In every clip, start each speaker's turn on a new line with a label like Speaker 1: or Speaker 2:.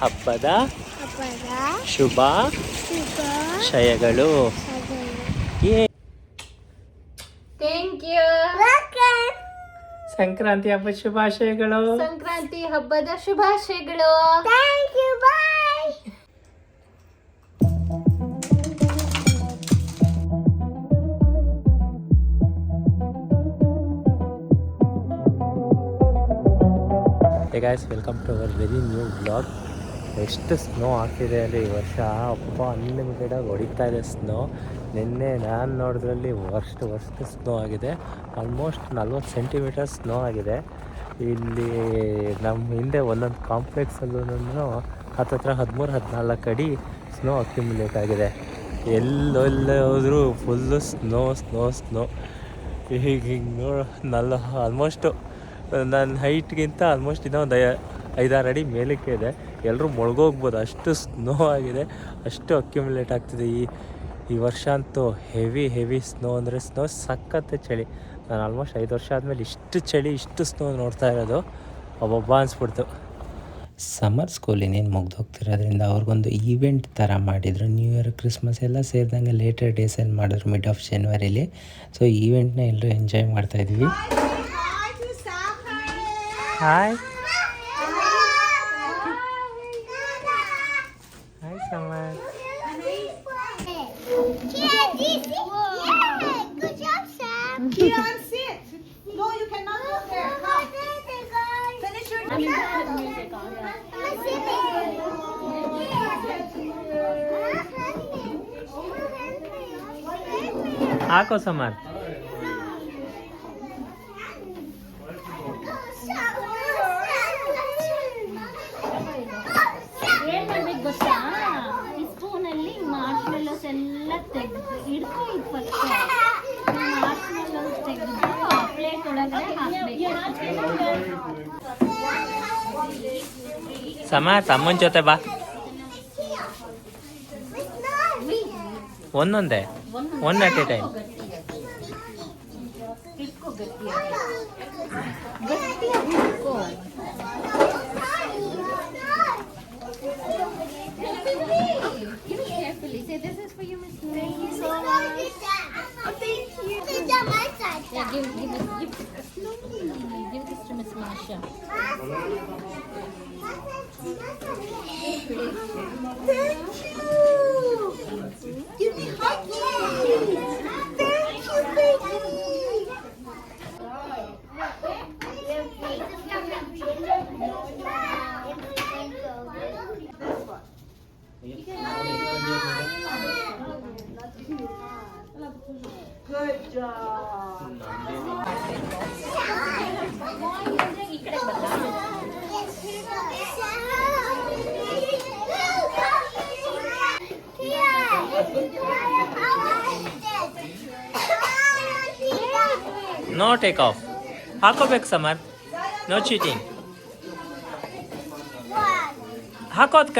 Speaker 1: ಹಬ್ಬದ
Speaker 2: ಹಬ್ಬದ
Speaker 1: ಶುಭ
Speaker 2: ಶುಭ
Speaker 1: ಶಯಗಳು. ಏ.
Speaker 3: ಥ್ಯಾಂಕ್ ಯು
Speaker 1: ಸಂಕ್ರಾಂತಿ ಹಬ್ಬದ ಶುಭಾಶಯಗಳು.
Speaker 3: ಸಂಕ್ರಾಂತಿ ಹಬ್ಬದ ಶುಭಾಶಯಗಳು.
Speaker 2: Thank you bye
Speaker 1: hey guys welcome to our very new blog ಎಷ್ಟು ಸ್ನೋ ಹಾಕಿದೆ ಅಲ್ಲಿ ಈ ವರ್ಷ? ಅಪ್ಪ ಅನ್ಲಿಮಿಟೆಡ್ ಆಗಿ ಹೊಡಿತಾ ಇದೆ ಸ್ನೋ ನಿನ್ನೆ ನಾನು ನೋಡಿದ್ರಲ್ಲಿ ವರ್ಸ್ಟ್ ವರ್ಸ್ಟ್ ಸ್ನೋ ಆಗಿದೆ. ಆಲ್ಮೋಸ್ಟ್ ನಲ್ವತ್ತು ಸೆಂಟಿಮೀಟರ್ ಸ್ನೋ ಆಗಿದೆ. ಇಲ್ಲಿ ನಮ್ಮ ಹಿಂದೆ ಒಂದೊಂದು ಕಾಂಪ್ಲೆಕ್ಸಲ್ಲೂ ಹತ್ತತ್ರ ಹದಿಮೂರು, ಹದಿನಾಲ್ಕು ಅಡಿ ಸ್ನೋ ಅಕ್ಯುಮುಲೇಟ್ ಆಗಿದೆ. ಎಲ್ಲೆಲ್ಲ ಹೋದರೂ ಫುಲ್ಲು ಸ್ನೋ ಸ್ನೋ ಸ್ನೋ ಹೀಗೆ ಹಿಂಗೆ ನೋಡ ನಲ್ಲ ಆಲ್ಮೋಸ್ಟು ನನ್ನ ಹೈಟ್ಗಿಂತ ಆಲ್ಮೋಸ್ಟ್ ಇನ್ನೊಂದು ಐದಾರು ಅಡಿ ಮೇಲಕ್ಕೆ ಇದೆ ಎಲ್ಲರೂ ಮುಳುಗೋಗ್ಬೋದು. ಅಷ್ಟು ಸ್ನೋ ಆಗಿದೆ. ಅಷ್ಟು ಅಕ್ಯುಮುಲೇಟ್ ಆಗ್ತಿದೆ. ಈ ಈ ವರ್ಷ ಅಂತೂ ಹೆವಿ ಹೆವಿ ಸ್ನೋ ಅಂದರೆ ಸ್ನೋ ಸಖತ್ತೆ ಚಳಿ. ನಾನು ಆಲ್ಮೋಸ್ಟ್ ಐದು ವರ್ಷ ಆದಮೇಲೆ ಇಷ್ಟು ಚಳಿ ಇಷ್ಟು ಸ್ನೋ ನೋಡ್ತಾ ಇರೋದು. ಒಬ್ಬೊಬ್ಬ ಅನಿಸ್ಬಿಡ್ತು. ಸಮ್ಮರ್ ಸ್ಕೂಲ್ ಇನ್ನೇನು ಮುಗ್ದೋಗ್ತಿರೋದ್ರಿಂದ ಅವ್ರಿಗೊಂದು ಈವೆಂಟ್ ಥರ ಮಾಡಿದರು. ನ್ಯೂ ಇಯರ್ ಕ್ರಿಸ್ಮಸ್ ಎಲ್ಲ ಸೇರಿದಂಗೆ ಲೇಟರ್ ಡೇಸಲ್ಲಿ ಮಾಡಿದ್ರು ಮಿಡ್ ಆಫ್ ಜನ್ವರಿಲಿ ಸೊ ಈವೆಂಟ್ನ ಎಲ್ಲರೂ ಎಂಜಾಯ್ ಮಾಡ್ತಾಯಿದ್ವಿ ಹಾಯ್ ಹಾಯ್ ಹಾಕೋ
Speaker 3: ಸಮರ್ ಎಲ್ಲ ತೆಗ್ದು ಹಿಡ್ಕೊ ಇದು ಫಸ್ಟ್ ಮಾರ್ಷ್ಮೆಲ್ಲೋಸ್ ತೆಗೆದು ಪ್ಲೇಟ್ ಒಳಗಡೆ ಹಾಕ್ಬೇಕು.
Speaker 1: ಸಮ್ಮರ್ ತಮ್ಮನ ಜೊತೆ ಬಾ. ಒಂದೊಂದೇ one at a time
Speaker 4: Good job.
Speaker 3: ಈ ಕಡೆ ಬರ್ಲಾ?
Speaker 1: ನೋ ಟೇಕ್ ಆಫ್ ಹಾಕೋಬೇಕು ಸಮರ್ ನೋ ಚೀಟಿಂಗ್ ಹಾಕೋದ್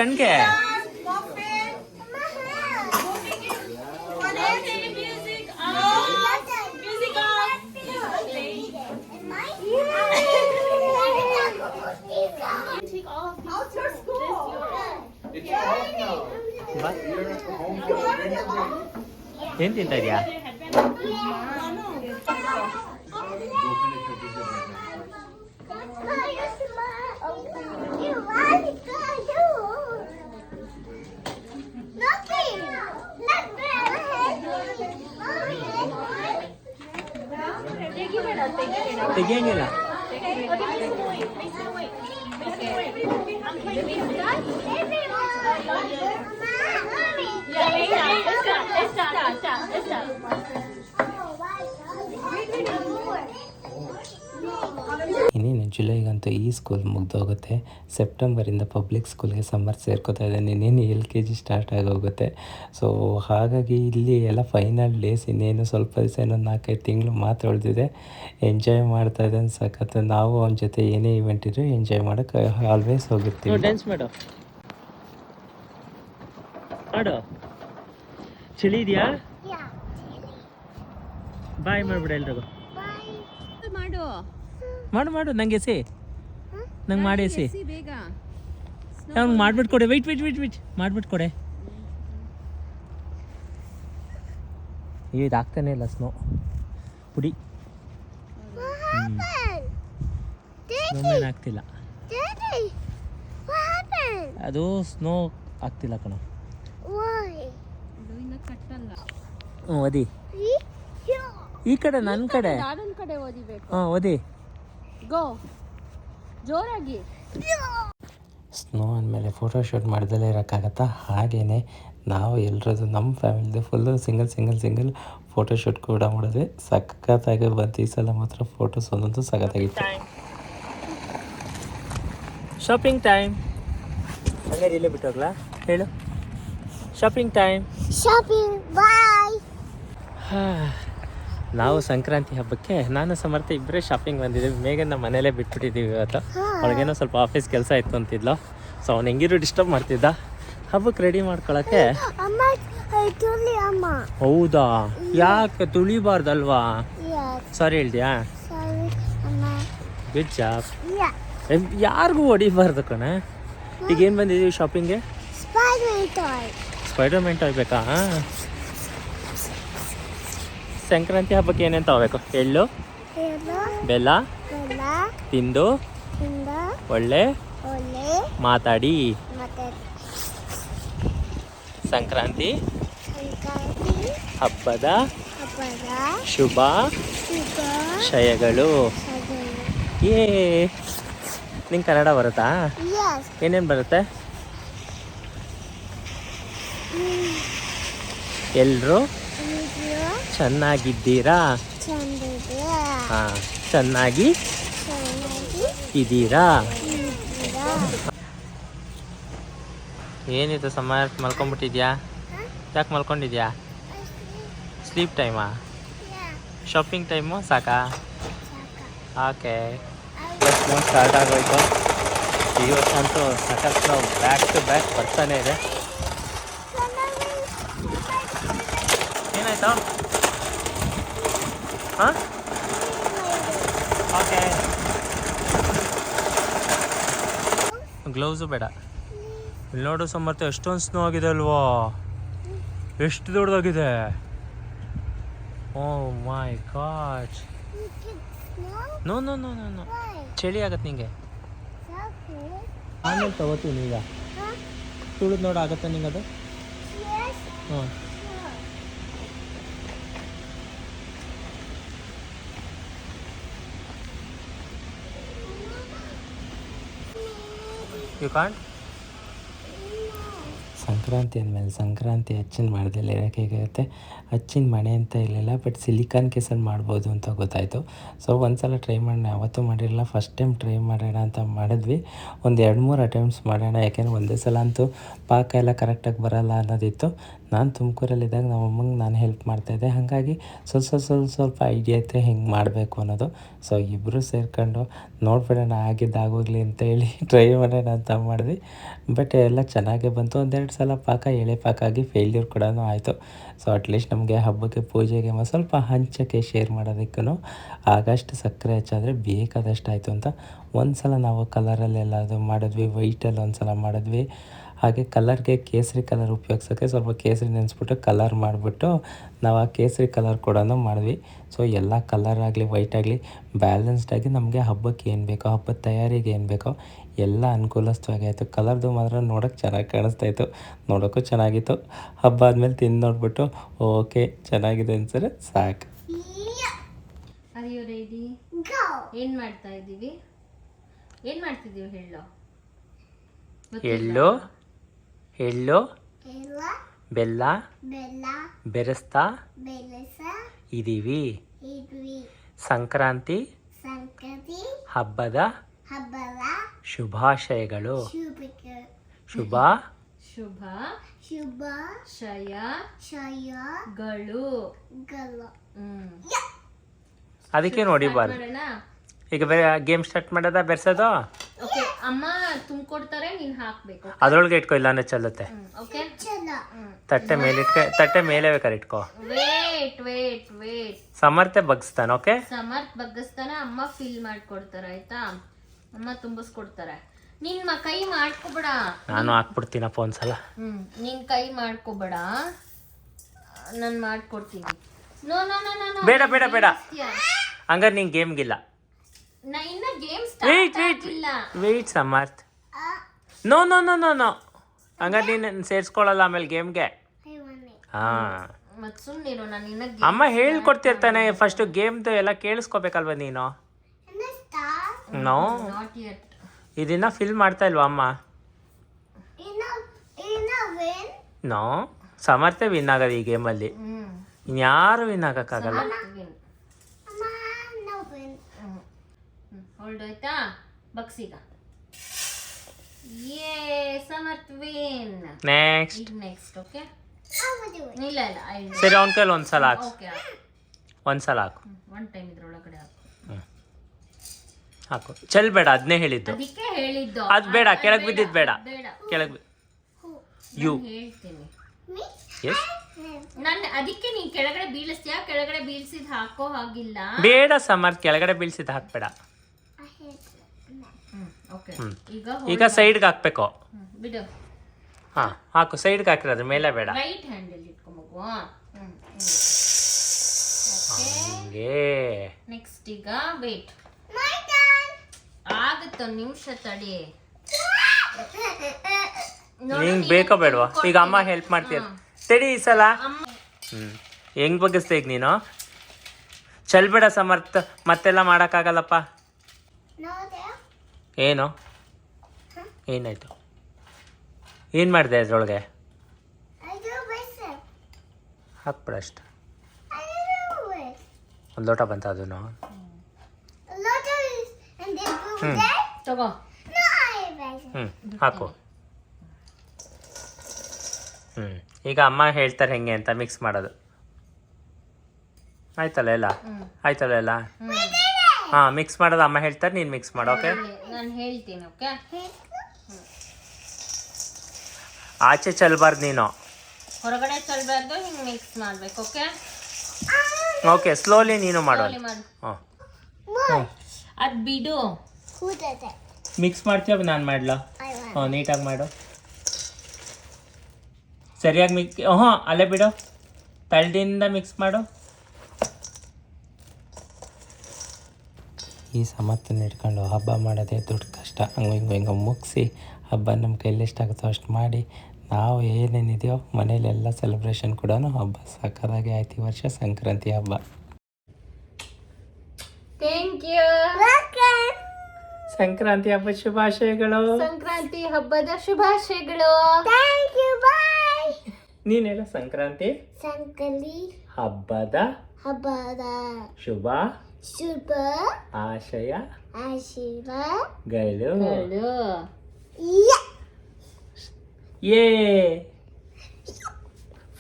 Speaker 1: ಬಾ ಏನ್ ತಿಂತ ಇದೆಯಾ ತೆಗಿಯಂಗಿಲ್ಲ ಇನ್ನೇನು, ಜುಲೈಗಂತೂ ಈ ಸ್ಕೂಲ್ ಮುಗ್ದೋಗುತ್ತೆ. ಸೆಪ್ಟೆಂಬರಿಂದ ಪಬ್ಲಿಕ್ ಸ್ಕೂಲ್ಗೆ ಸಮ್ಮರ್ ಸೇರ್ಕೋತಾ ಇದ್ದಾನೆ. ಇನ್ನೇನು ಎಲ್ ಕೆ ಜಿ ಸ್ಟಾರ್ಟ್ ಆಗೋಗುತ್ತೆ. ಸೊ ಹಾಗಾಗಿ ಇಲ್ಲಿ ಎಲ್ಲ ಫೈನಲ್ ಡೇಸ್ ಇನ್ನೇನು ಸ್ವಲ್ಪ ದಿವಸ, ಇನ್ನೊಂದು ನಾಲ್ಕೈದು ತಿಂಗಳು ಮಾತ್ರ ಉಳಿದಿದೆ. ಎಂಜಾಯ್ ಮಾಡ್ತಾ ಇದ್ದಾನೆ ಸಖತ್ ನಾವು ಅವನ ಜೊತೆ ಏನೇ ಇವೆಂಟ್ ಇದ್ರೂ ಎಂಜಾಯ್ ಮಾಡೋಕ್ಕೆ ಆಲ್ವೇಸ್ ಹೋಗಿರ್ತೀವಿ. ಮಾಡು. ಚಳಿ ಇದೆಯಾ? ಬಾಯ್ ಮಾಡ್ಬಿಡ ಎಲ್ರಿಗೂ.
Speaker 3: ಮಾಡು.
Speaker 1: ಮಾಡು ಮಾಡು ನಂಗೆ ಎಸಿ. ನಂಗೆ ಮಾಡಿ ಎಸಿ.
Speaker 3: ಬೇಗ.
Speaker 2: ಅವ್ನು ಮಾಡ್ಬಿಟ್ಟು ಕೊಡೆ. ವೈಟ್ ವೈಟ್ ವೈಟ್ ವೈಟ್ ಮಾಡ್ಬಿಟ್ಟು ಕೊಡೆ. ಇದು ಆಗ್ತಾನೆ ಇಲ್ಲ ಸ್ನೋ ಪುಡಿ. ಸ್ನೋಮ್ಯಾನ್ ಆಗ್ತಿಲ್ಲ. ಅದು ಸ್ನೋ ಆಗ್ತಿಲ್ಲ ಕಣ.
Speaker 4: ಕಟ್ಟಲ್ಲ.
Speaker 2: ಹ್ಞೂ ಓದಿ. ಈ ಕಡೆ ನನ್ನ ಕಡೆ
Speaker 4: ಗಾರ್ಡನ್ ಕಡೆ ಓದಿಬೇಕು.
Speaker 2: ಹಾಂ ಓದಿ.
Speaker 4: ಗೋ. ಜೋರಾಗಿ.
Speaker 2: ಸ್ನೋ ಅಂದಮೇಲೆ ಫೋಟೋಶೂಟ್ ಮಾಡ್ದಲೇ ಇರೋಕ್ಕಾಗತ್ತಾ? ಹಾಗೇನೆ ನಾವು ಎಲ್ಲರದು ನಮ್ಮ ಫ್ಯಾಮಿಲಿದು full single single single photo shoot ಕೂಡ ಮಾಡಿದ್ವಿ. ಸಖತ್ತಾಗಿ ಬಂತು. ಈ ಸಲ ಮಾತ್ರ ಫೋಟೋಸ್ ಒಂದೊಂದು ಸಖತ್ತಾಗಿತ್ತು. ಶಾಪಿಂಗ್ ಟೈಮ್ ಹಂಗಾರೆ ಇಲ್ಲೇ ಬಿಟ್ಟೋಗ್ಲಾ ಹೇಳು. ಶಾಪಿಂಗ್ ಟೈಮ್
Speaker 1: ಶಾಪಿಂಗ್ ಬಾಯ್
Speaker 2: ನಾವು ಸಂಕ್ರಾಂತಿ ಹಬ್ಬಕ್ಕೆ ನಾನು ಸಮರ್ಥ ಇಬ್ಬರೇ ಶಾಪಿಂಗ್ ಬಂದಿದ್ದೀವಿ. ಮೇಘನ್ನ ಮನೇಲೇ ಬಿಟ್ಬಿಟ್ಟಿದ್ದೀವಿ ಇವತ್ತು. ಅವಳಿಗೇನೋ ಸ್ವಲ್ಪ ಆಫೀಸ್ ಕೆಲಸ ಇತ್ತು ಅಂತಿದ್ಲು. ಸೊ ಅವ್ನು ಹೆಂಗಿರು ಡಿಸ್ಟರ್ಬ್ ಮಾಡ್ತಿದ್ದ. ಹಬ್ಬಕ್ಕೆ ರೆಡಿ ಮಾಡ್ಕೊಳಕ್ಕೆ. ಹೌದಾ? ಯಾಕೆ ತುಳಿಬಾರ್ದಲ್ವಾ? ಸರಿ ಹೇಳ್ದ್ಯಾ. Good job. ಯಾರಿಗೂ ಹೊಡಿಬಾರ್ದು ಕಣ. ಈಗೇನು ಬಂದಿದ್ದೀವಿ ಶಾಪಿಂಗ್ಗೆ. ಸ್ಪೈಡರ್ ಮೆಂಟ್ ಆಗಬೇಕಾ ಸಂಕ್ರಾಂತಿ ಹಬ್ಬಕ್ಕೆ ಏನೇನು ತಗೋಬೇಕು? ಎಳ್ಳು ಬೆಲ್ಲ. ತಿಂದು ಒಳ್ಳೆ ಮಾತಾಡಿ. ಸಂಕ್ರಾಂತಿ ಹಬ್ಬದ ಶುಭ ಶಯಗಳು. ಏ ನಿಂಗೆ ಕನ್ನಡ ಬರುತ್ತಾ. ಏನೇನು ಬರುತ್ತೆ? ಎಲ್ಲರೂ
Speaker 1: ಇದು
Speaker 2: ಚೆನ್ನಾಗಿದ್ದೀರಾ? ಹಾ ಚೆನ್ನಾಗಿ ಇದ್ದೀರಾ? ಏನಿದು ಸಮಯ? ಮಲ್ಕೊಂಬಿಟ್ಟಿದ್ಯಾ ಯಾಕೆ ಮಲ್ಕೊಂಡಿದ್ಯಾ? ಸ್ಲೀಪ್ ಟೈಮಾ? Shopping time? ಸಾಕಾ? ಓಕೆ. ಸ್ಟಾರ್ಟ್ ಆಗೋಯ್ತು ಈ ವರ್ಷ ಅಂತೂ ಸಖತ್ ಬ್ಯಾಕ್ ಟು ಬ್ಯಾಕ್ ಬರ್ತಾನೆ ಇದೆ. ಏನಾಯ್ತು ಹಾಂ? ಓಕೆ. ಗ್ಲೌಸು ಬೇಡ. ಇಲ್ಲಿ ನೋಡು ಸಮರ್ಥ ಎಷ್ಟೊಂದು ಸ್ನೋ ಆಗಿದೆ ಅಲ್ವಾ? ಎಷ್ಟು ದೊಡ್ಡದಾಗಿದೆ? ಓ my God no no no no no ಚಳಿ ಆಗತ್ತೆ ನಿಂಗೆ. ಆಮೇಲೆ ತಗೋತೀನಿ ಈಗ ತುಳಿದು ನೋಡು ಆಗತ್ತೆ ನಿಂಗೆ ಅದು ಹ್ಞೂ ಯು ಕಾಂಟ್ ಸಂಕ್ರಾಂತಿ ಅಂದಮೇಲೆ ಸಂಕ್ರಾಂತಿ ಅಚ್ಚಿನ ಮಾಡ್ದಲ್ಲಿ ಹೇಗಾಗುತ್ತೆ ಅಚ್ಚಿನ ಮನೆ ಅಂತ ಇರಲಿಲ್ಲ ಬಟ್ ಸಿಲಿಕಾನ್ ಕೇಸಲ್ಲಿ ಮಾಡ್ಬೋದು ಅಂತ ಗೊತ್ತಾಯಿತು. ಸೊ ಒಂದು ಸಲ ಟ್ರೈ ಮಾಡೋಣ. ಯಾವತ್ತೂ ಮಾಡಿರಲಿಲ್ಲ ಫಸ್ಟ್ ಟೈಮ್ ಟ್ರೈ ಮಾಡೋಣ ಅಂತ ಮಾಡಿದ್ವಿ. ಒಂದು ಎರಡು ಮೂರು ಅಟೆಂಪ್ಟ್ಸ್ ಮಾಡೋಣ. ಯಾಕೆಂದರೆ ಒಂದೇ ಸಲ ಅಂತೂ ಪಾಕ ಎಲ್ಲ ಕರೆಕ್ಟಾಗಿ ಬರೋಲ್ಲ ಅನ್ನೋದಿತ್ತು. ನಾನು ತುಮಕೂರಲ್ಲಿದ್ದಾಗ ನಮ್ಮ ಅಮ್ಮಂಗೆ ನಾನು ಹೆಲ್ಪ್ ಮಾಡ್ತಾಯಿದ್ದೆ ಹಾಗಾಗಿ ಸ್ವಲ್ಪ ಸ್ವಲ್ಪ ಸ್ವಲ್ಪ ಸ್ವಲ್ಪ ಐಡಿಯಾ ಐತೆ ಹೆಂಗೆ ಮಾಡಬೇಕು ಅನ್ನೋದು. ಸೊ ಇಬ್ಬರು ಸೇರ್ಕೊಂಡು ನೋಡ್ಬಿಡೋಣ ಆಗಿದ್ದಾಗೋಗ್ಲಿ ಅಂತ ಹೇಳಿ ಟ್ರೈ ಮಾಡೋಣ ಅಂತ ಮಾಡಿದ್ವಿ. ಬಟ್ ಎಲ್ಲ ಚೆನ್ನಾಗೇ ಬಂತು. ಒಂದೆರಡು ಸಲ ಪಾಕ, ಎಳೆ ಪಾಕ ಆಗಿ ಫೇಲ್ಯೂರ್ ಕೂಡ ಆಯಿತು ಸೊ ಅಟ್ಲೀಸ್ಟ್ ನಮಗೆ ಹಬ್ಬಕ್ಕೆ ಪೂಜೆಗೆ ಸ್ವಲ್ಪ ಹಂಚಕ್ಕೆ ಶೇರ್ ಮಾಡೋದಕ್ಕೂ ಆಗಷ್ಟು ಸಕ್ಕರೆ ಹೆಚ್ಚಾದರೆ ಬೇಕಾದಷ್ಟು ಆಯಿತು ಅಂತ. ಒಂದು ಸಲ ನಾವು ಕಲರಲ್ಲೆಲ್ಲ ಅದು ಮಾಡಿದ್ವಿ ವೈಟಲ್ಲಿ ಒಂದು ಸಲ ಮಾಡಿದ್ವಿ. ಹಾಗೆ ಕಲರ್ಗೆ ಕೇಸರಿ ಕಲರ್ ಉಪಯೋಗ್ಸೋಕ್ಕೆ ಸ್ವಲ್ಪ ಕೇಸರಿ ನೆನೆಸ್ಬಿಟ್ಟು ಕಲರ್ ಮಾಡಿಬಿಟ್ಟು ನಾವು ಆ ಕೇಸರಿ ಕಲರ್ ಕೂಡ ಮಾಡಿದ್ವಿ. ಸೊ ಎಲ್ಲ ಕಲರ್ ಆಗಲಿ ವೈಟ್ ಆಗಲಿ ಬ್ಯಾಲೆನ್ಸ್ಡಾಗಿ ನಮಗೆ ಹಬ್ಬಕ್ಕೆ ಏನು ಬೇಕೋ ಹಬ್ಬದ ತಯಾರಿಗೆ ಏನು ಬೇಕೋ ಎಲ್ಲ ಅನುಕೂಲಸ್ಥವಾಗಿ ಆಯಿತು. ಕಲರ್ದು ಮಾತ್ರ ನೋಡೋಕ್ಕೆ ಚೆನ್ನಾಗಿ ಕಾಣಿಸ್ತಾ ಇತ್ತು. ನೋಡೋಕ್ಕೂ ಚೆನ್ನಾಗಿತ್ತು. ಹಬ್ಬ ಆದಮೇಲೆ ತಿಂದು ನೋಡ್ಬಿಟ್ಟು ಓಕೆ ಚೆನ್ನಾಗಿದೆ ಅನ್ಸರೆ ಸಾಕು.
Speaker 4: Are you ready. ಏನ್ ಮಾಡ್ತಾ ಇದೀವಿ ಏನ್ ಮಾಡ್ತಿದೀವಿ ಹೇಳು.
Speaker 2: ಎಳ್ಳು ಎಳ್ಳು ಬೆಲ್ಲ ಬೆರೆಸ್ತಾ
Speaker 1: ಇದೀವಿ.
Speaker 2: ಇದ್ದೀವಿ ಸಂಕ್ರಾಂತಿ
Speaker 1: ಸಂಕ್ರಾಂತಿ
Speaker 2: ಹಬ್ಬದ ಶುಭಾಶಯಗಳು. ಶುಭ
Speaker 4: ಶುಭ
Speaker 1: ಶುಭ
Speaker 4: ಶಯ
Speaker 1: ಶಯಗಳು
Speaker 4: ಹ್ಮ್.
Speaker 2: ಅದಕ್ಕೆ ನೋಡಿಬಾರ್ದು ಈಗ ಗೇಮ್ ಸ್ಟಾರ್ಟ್ ಮಾಡೋದಾ ಬೆರೆಸೋದು?
Speaker 4: ಓಕೆ ಅಮ್ಮ ತುಂಬಿಕೊಡ್ತಾರೆ ನೀನ್ ಹಾಕ್ಬೇಕು.
Speaker 2: ಅದ್ರೊಳಗೆ ಇಟ್ಕೋ ಇಲ್ಲಾನೆ ಚೆಲ್ಲುತ್ತೆ.
Speaker 4: ಓಕೆ
Speaker 2: ತಟ್ಟೆ ಮೇಲೆ ಇಟ್ಕೊ ತಟ್ಟೆ ಮೇಲೆ ಬೇಕಾದ್ರೆ ಇಟ್ಕೋ.
Speaker 4: ವೇಟ್ ವೇಟ್ ವೇಟ್
Speaker 2: ಸಮರ್ಥೆ ಬಗ್ಸ್ತಾನ ಓಕೆ
Speaker 4: ಸಮರ್ಥ ಬಗ್ಗಿಸ್ತಾನೆ ಅಮ್ಮ ಫಿಲ್ ಮಾಡ್ಕೊಡ್ತಾರೆ ಆಯ್ತಾ? ಅಮ್ಮ ತುಂಬಿಸ್ಕೊಡ್ತಾರೆ. ನಿನ್ ಮ ಕೈ ಮಾಡ್ಕೋಬೇಡ.
Speaker 2: ನಾನು ಹಾಕ್ಬಿಡ್ತೀನಪ್ಪ ಒಂದ್ಸಲ
Speaker 4: ಹ್ಮ್ ನಿನ್ ಕೈ ಮಾಡ್ಕೋಬೇಡ. ನಾನು ಮಾಡ್ಕೊಡ್ತೀನಿ. ನೋ ನೋ ನೋ ನೋ
Speaker 2: ಬೇಡ ಬೇಡ ಬೇಡ. ಹಂಗಾರೆ ನಿನ್ ಗೇಮ್ಗಿಲ್ಲ
Speaker 4: ನಾ ಇನ್ನ ಗೇಮ್ ಆಗಿಲ್ಲ.
Speaker 2: Wait Samarth. No no no no no ಹಂಗ ನೀನು ಸೇರಿಸ್ಕೊಳ್ಳಲ್ಲ ಆಮೇಲೆ ಗೇಮ್ಗೆ. ಹಾಂ.
Speaker 4: ಮತ್ ಸುಮ್ಮನಿರು ನಾನು ಇನ್ನ
Speaker 2: ಅಮ್ಮ ಹೇಳ್ಕೊಡ್ತಿರ್ತಾನೆ ಫಸ್ಟ್ ಗೇಮ್ದು ಎಲ್ಲ ಕೇಳಿಸ್ಕೋಬೇಕಲ್ವ ನೀನು. ನೋ ಇದನ್ನ ಫಿಲ್ ಮಾಡ್ತಾ ಇಲ್ವಾ ಅಮ್ಮ? ನೋ ಸಮರ್ಥೆ ವಿನ್ ಆಗೋದು ಈ ಗೇಮಲ್ಲಿ
Speaker 4: ಹ್ಮ್.
Speaker 2: ಇನ್ಯಾರು ವಿನ್ ಆಗಕ್ಕಾಗಲ್ಲ.
Speaker 4: ಹೋಲ್ಡ್ ಆಯ್ತಾ? ಬಕ್ಸೀಗ. ಯೇ Samarth win
Speaker 2: next
Speaker 4: next okay. ಇಲ್ಲ ಇಲ್ಲ
Speaker 2: ಸರಿ ಅವ್ನ ಕೈಲಿ ಒಂದ್ಸಲ ಹಾಕು.
Speaker 4: ಓಕೆ
Speaker 2: ಒಂದ್ಸಲ ಹಾಕು.
Speaker 4: ಒನ್ ಟೈಮ್ ಇದ್ರೊಳಗಡೆ ಹಾಕು.
Speaker 2: ಹಾಕು. ಚೆಲ್ ಬೇಡ ಅದನ್ನೇ ಹೇಳಿದ್ದು.
Speaker 4: ಅದಕ್ಕೆ ಹೇಳಿದ್ದು.
Speaker 2: ಅದ್ ಬೇಡ,
Speaker 4: ಕೆಳಗೆ
Speaker 2: ಕೆಳಗ್ ಬಿದ್ದಿದ್ ಬೇಡ.
Speaker 4: ಬೇಡ.
Speaker 2: ಕೆಳಗೆ? ಯು.
Speaker 4: ಹೇಳ್ತೀನಿ?
Speaker 2: ಎಸ್
Speaker 4: ನಾನು ಅದಕ್ಕೆ ನೀನ್ ಕೆಳಗಡೆ ಬೀಳಿಸ್ತೀಯಾ? ಕೆಳಗಡೆ ಬೀಳ್ಸಿದ್ ಹಾಕೋ ಹಾಗಿಲ್ಲ.
Speaker 2: ಬೇಡ ಸಮರ್ ಕೆಳಗಡೆ ಬೀಳ್ಸಿದ್ ಹಾಕ್ಬೇಡ
Speaker 1: I hate it.
Speaker 4: Hmm okay
Speaker 2: hmm.
Speaker 4: ಈಗ
Speaker 2: ಈಗ ಸೈಡ್ಗೆ ಹಾಕ್ಬೇಕು.
Speaker 4: ಹ್ಮ್, ಬಿಡು.
Speaker 2: ಹಾ ಹಾಕು. ಸೈಡ್ಗೆ ಹಾಕಿರೋದ್ರ ಮೇಲೆ ಬೇಡ.
Speaker 4: ರೈಟ್ ಹ್ಯಾಂಡಲ್ಲಿ ಇಟ್ಕೊಬೇಕು
Speaker 2: ಹಂಗೆ.
Speaker 4: ನೆಕ್ಸ್ಟ್ ಈಗ ವೇಟ್. ಆಗತ್ತ ಒಂದ್ ನಿಮಿಷ ತಡಿ. ನೋಡು,
Speaker 2: ನಿಂಗೆ ಬೇಕೋ ಬೇಡವಾ? ಈಗ ಅಮ್ಮ ಹೆಲ್ಪ್
Speaker 4: ಮಾಡ್ತೀಯ.
Speaker 2: ತಡಿ ಈ ಸಲ.
Speaker 4: ಅಮ್ಮ.
Speaker 2: ಹ್ಮ್. ಹೆಂಗ್ ಬಗ್ಗಿಸ್ತ ಈಗ ನೀನು? ಚಲ್ಬೇಡ ಸಮರ್ಥ ಮತ್ತೆಲ್ಲ ಮಾಡೋಕ್ಕಾಗಲ್ಲಪ್ಪ. ಏನು? ಏನಾಯಿತು? ಏನು ಮಾಡಿದೆ ಅದ್ರೊಳಗೆ. ಹಾಕ್ಬಿಡ ಅಷ್ಟು. ಒಂದು ಲೋಟ ಬಂತ
Speaker 1: ಅದೂ ಹ್ಞೂ.
Speaker 2: ಹ್ಞೂ ಹಾಕು. ಹ್ಞೂ ಈಗ ಅಮ್ಮ ಹೇಳ್ತಾರೆ ಹೆಂಗೆ ಅಂತ ಮಿಕ್ಸ್ ಮಾಡೋದು. ಆಯ್ತಲ್ಲ ಎಲ್ಲ? ಆಯ್ತಲ್ಲ ಎಲ್ಲ? ಹಾಂ ಮಿಕ್ಸ್ ಮಾಡೋದು ಅಮ್ಮ ಹೇಳ್ತಾರೆ ನೀನು ಮಿಕ್ಸ್ ಮಾಡು ಓಕೆ
Speaker 4: ನಾನು ಹೇಳ್ತೀನಿ ಓಕೆ
Speaker 2: ಆಚೆ ಚಲ್ಬಾರ್ದು ನೀನು.
Speaker 4: ಹೊರಗಡೆ ಚಲ್ಬಾರ್ದು ಹಿಂಗೆ ಮಿಕ್ಸ್ ಮಾಡ್ಬೇಕು ಓಕೆ
Speaker 2: ಓಕೆ ಸ್ಲೋಲಿ ನೀನು ಮಾಡು ಹಾಂ.
Speaker 4: ಅದ್ ಬಿಡು?
Speaker 2: ಮಿಕ್ಸ್ ಮಾಡ್ತೀವಿ ನಾನು ಮಾಡ್ಲಾ? ಹಾಂ ನೀಟಾಗಿ ಮಾಡು. ಸರಿಯಾಗಿ ಮಿಕ್ ಹ್ಞೂ ಅಲ್ಲೇ ಬಿಡು. ತಳ್ಳಿಂದ ಮಿಕ್ಸ್ ಮಾಡು. ಈ ಸಮರ್ಥನ ಇಟ್ಕೊಂಡು ಹಬ್ಬ ಮಾಡೋದೇ ದೊಡ್ಡ ಕಷ್ಟ. ಹಂಗೆ ಹಿಂಗೆ ಹಿಂಗೆ ಮುಗಿಸಿ ಹಬ್ಬ ನಮ್ಮ ಕೈಯಲ್ಲಿ ಎಷ್ಟಾಗುತ್ತೋ ಅಷ್ಟು ಮಾಡಿ ನಾವು ಏನೇನಿದೆಯೋ ಮನೇಲೆಲ್ಲ ಸೆಲೆಬ್ರೇಷನ್ ಕೂಡ ಹಬ್ಬ. ಸಕ್ಕದಾಗೆ ಆಯ್ತು ಈ ವರ್ಷ ಸಂಕ್ರಾಂತಿ ಹಬ್ಬ.
Speaker 4: ಥ್ಯಾಂಕ್ ಯು
Speaker 2: ಸಂಕ್ರಾಂತಿ ಹಬ್ಬ ಶುಭಾಶಯಗಳು.
Speaker 4: ಸಂಕ್ರಾಂತಿ ಹಬ್ಬದ ಶುಭಾಶಯಗಳು.
Speaker 2: ನೀನೆಲ್ಲ ಸಂಕ್ರಾಂತಿ
Speaker 1: ಸಂಕ್ರಾಂತಿ
Speaker 2: ಹಬ್ಬದ
Speaker 1: ಹಬ್ಬದ
Speaker 2: ಶುಭ
Speaker 1: Super
Speaker 2: ಆಶಯ
Speaker 1: ಆಶೀರ್ವ
Speaker 2: ಗಳು
Speaker 1: ಗಳು
Speaker 2: ಏ.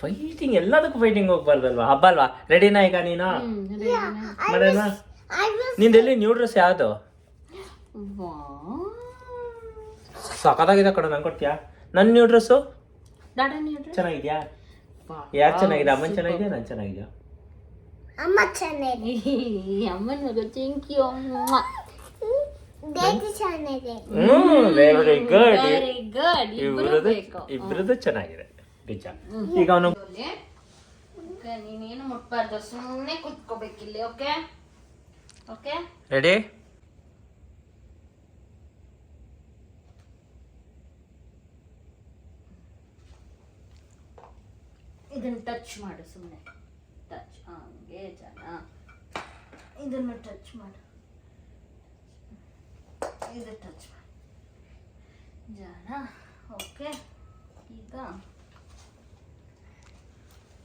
Speaker 2: ಫೈಟಿಂಗ್ ಎಲ್ಲದಕ್ಕೂ ಫೈಟಿಂಗ್ ಹೋಗ್ಬಾರ್ದಲ್ವಾ? ಹಬ್ಬ ಅಲ್ವಾ? ರೆಡಿನಾ ಈಗ ನೀನು? ಮಾಡೋಣ
Speaker 1: was. I was.
Speaker 2: ನಿಂದೆಲ್ಲಿ ನ್ಯೂ ಡ್ರೆಸ್ ಯಾವುದು? ಸಖತ್ತಾಗಿದೆ ಕಡ ನಂಗೆ ಕೊಡ್ತೀಯಾ? ನನ್ನ ನ್ಯೂ ಡ್ರೆಸ್ಸು ಚೆನ್ನಾಗಿದ್ಯಾ? ಯಾರು ಚೆನ್ನಾಗಿದೆ? ಅಮ್ಮನ್ ಚೆನ್ನಾಗಿದೆಯಾ? ನಾನು ಚೆನ್ನಾಗಿದ್ಯಾ?
Speaker 1: I'm ಚೆನ್ನಾಗಿ channel.
Speaker 4: ಅಮ್ಮನ ಮಗ thank you
Speaker 1: Daddy channel.
Speaker 2: Hmm very good
Speaker 4: very good ಇಬ್ರು
Speaker 2: ಇಬ್ರದ್ದು ಇಬ್ರದ್ದು ಚೆನ್ನಾಗಿದೆ. ನಿಜ ಈಗ ಅವನು
Speaker 4: ಓಕೆ. ನೀನೇನು ಮುಟ್ಬಾರ್ದು ಸುಮ್ಮನೆ ಕುತ್ಕೋಬೇಕಿಲ್ಲಿ ಓಕೆ? ಓಕೆ?
Speaker 2: ರೆಡಿ
Speaker 4: ಇದನ್ನ ಟಚ್ ಮಾಡು ಸುಮ್ಮನೆ ಟಚ್ ಹಂಗೆ ಜನ ಇದನ್ನ ಟಚ್ ಮಾಡು. ಇದು ಟಚ್ ಮಾಡು. ಜನ ಓಕೆ ಈಗ.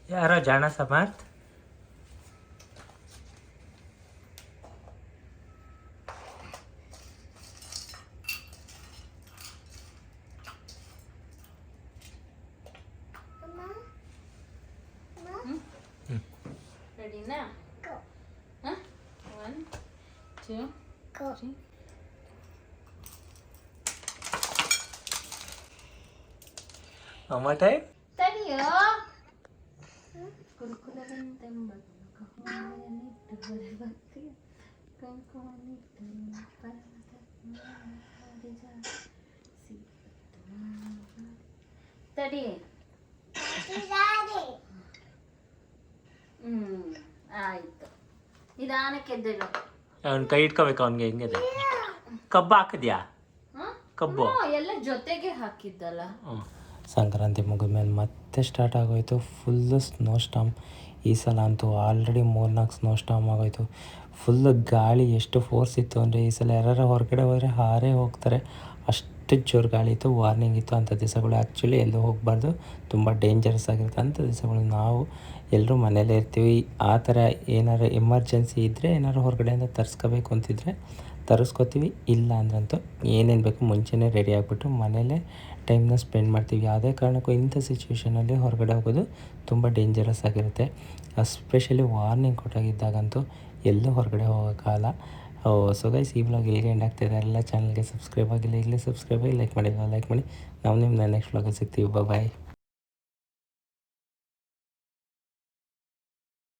Speaker 2: ಯಾರೋ ಜಾಣ ಸಮರ್ಥ್?
Speaker 4: ರೆಡಿನಾ
Speaker 1: Go.
Speaker 4: ಹಾಂ ಒನ್ ಟೂ
Speaker 1: Go.
Speaker 2: ಅಮ್ಮ ಟೈಮ್
Speaker 4: ತಡಿಯೋ ಕುರುಕುಲವೆಂತೆಂಬ ಕಹುವನೆನಿಟ್ಟು ಹೊರಬಕ್ಕೆ ಕಂಕುವನಿಟ್ಟು ಪರ್ವತ ಮಾಡಿದ ತಡಿ
Speaker 1: Daddy.
Speaker 4: ಆಯ್ತು. ನಿಧಾನಕ್ಕೆ ಎದ್ದೇಳು.
Speaker 5: ಅವ್ನ ಕೈ ಇಟ್ಕೋಬೇಕು ಅವ್ನಿಗೆ ಹೆಂಗಿದೆ ಕಬ್ಬು ಹಾಕಿದ್ಯಾ?
Speaker 4: ಹ?
Speaker 5: ಕಬ್ಬು?
Speaker 4: ಎಲ್ಲ ಜೊತೆಗೆ ಹಾಕಿದ್ದಲ್ಲ.
Speaker 5: ಸಂಕ್ರಾಂತಿ ಮುಗಿದ್ಮೇಲೆ ಮತ್ತೆ ಸ್ಟಾರ್ಟ್ ಆಗೋಯ್ತು. ಫುಲ್ಲು ಸ್ನೋ ಸ್ಟಾಮ್ ಈ ಸಲ ಅಂತೂ ಆಲ್ರೆಡಿ ಮೂರ್ನಾಲ್ಕು ಸ್ನೋ ಸ್ಟಾಮ್ ಆಗೋಯ್ತು. ಫುಲ್ಲು ಗಾಳಿ ಎಷ್ಟು ಫೋರ್ಸ್ ಇತ್ತು ಅಂದರೆ ಈ ಸಲ ಯಾರು ಹೊರಗಡೆ ಹೋದರೆ ಹಾರೇ ಹೋಗ್ತಾರೆ. ಅಷ್ಟು ಜೋರು ಗಾಳಿ ಇತ್ತು ವಾರ್ನಿಂಗ್ ಇತ್ತು, ಅಂಥ ದಿವಸಗಳು ಆ್ಯಕ್ಚುಲಿ ಎಲ್ಲೂ ಹೋಗಬಾರ್ದು. ತುಂಬ ಡೇಂಜರಸ್ ಆಗಿರುತ್ತೆ ಅಂಥ ದಿವಸಗಳು. ನಾವು ಎಲ್ಲರೂ ಮನೇಲೇ ಇರ್ತೀವಿ. ಆ ಥರ ಏನಾರು ಎಮರ್ಜೆನ್ಸಿ ಇದ್ದರೆ ಏನಾರು ಹೊರಗಡೆಯಿಂದ ತರಿಸ್ಕೋಬೇಕು ಅಂತಿದ್ರೆ ತರಿಸ್ಕೋತೀವಿ. ಇಲ್ಲ ಅಂದ್ರಂತೂ ಏನೇನು ಬೇಕು ಮುಂಚೆನೇ ರೆಡಿ ಆಗಿಬಿಟ್ಟು ಮನೇಲೇ ಟೈಮ್ನ ಸ್ಪೆಂಡ್ ಮಾಡ್ತೀವಿ. ಯಾವುದೇ ಕಾರಣಕ್ಕೂ ಇಂಥ ಸಿಚುವೇಷನಲ್ಲಿ ಹೊರಗಡೆ ಹೋಗೋದು ತುಂಬ ಡೇಂಜರಸ್ ಆಗಿರುತ್ತೆ. ಎಸ್ಪೆಷಲಿ ವಾರ್ನಿಂಗ್ ಕೊಟ್ಟಾಗಿದ್ದಾಗಂತೂ ಎಲ್ಲೂ ಹೊರಗಡೆ ಹೋಗೋಕ್ಕಾಗಲ್ಲ ಸೊ ಗೈಸ್ ಈ ಬ್ಲಾಗ್ ಇಲ್ಲಿಗೆ ಎಂಡ್ ಆಗ್ತಿದೆ. ಎಲ್ಲ ಚಾನಲ್ಗೆ ಸಬ್ಸ್ಕ್ರೈಬ್ ಆಗಿಲ್ಲ ಇಲ್ಲೇ ಸಬ್ಸ್ಕ್ರೈಬ್ ಆಗಿ ಲೈಕ್ ಮಾಡಿ ಲೈಕ್ ಮಾಡಿ. ನಾವು ನಿಮ್ಮನ್ನ ನೆಕ್ಸ್ಟ್ ಬ್ಲಾಗಲ್ಲಿ ಸಿಗ್ತೀವಿ. ಬಾಯ್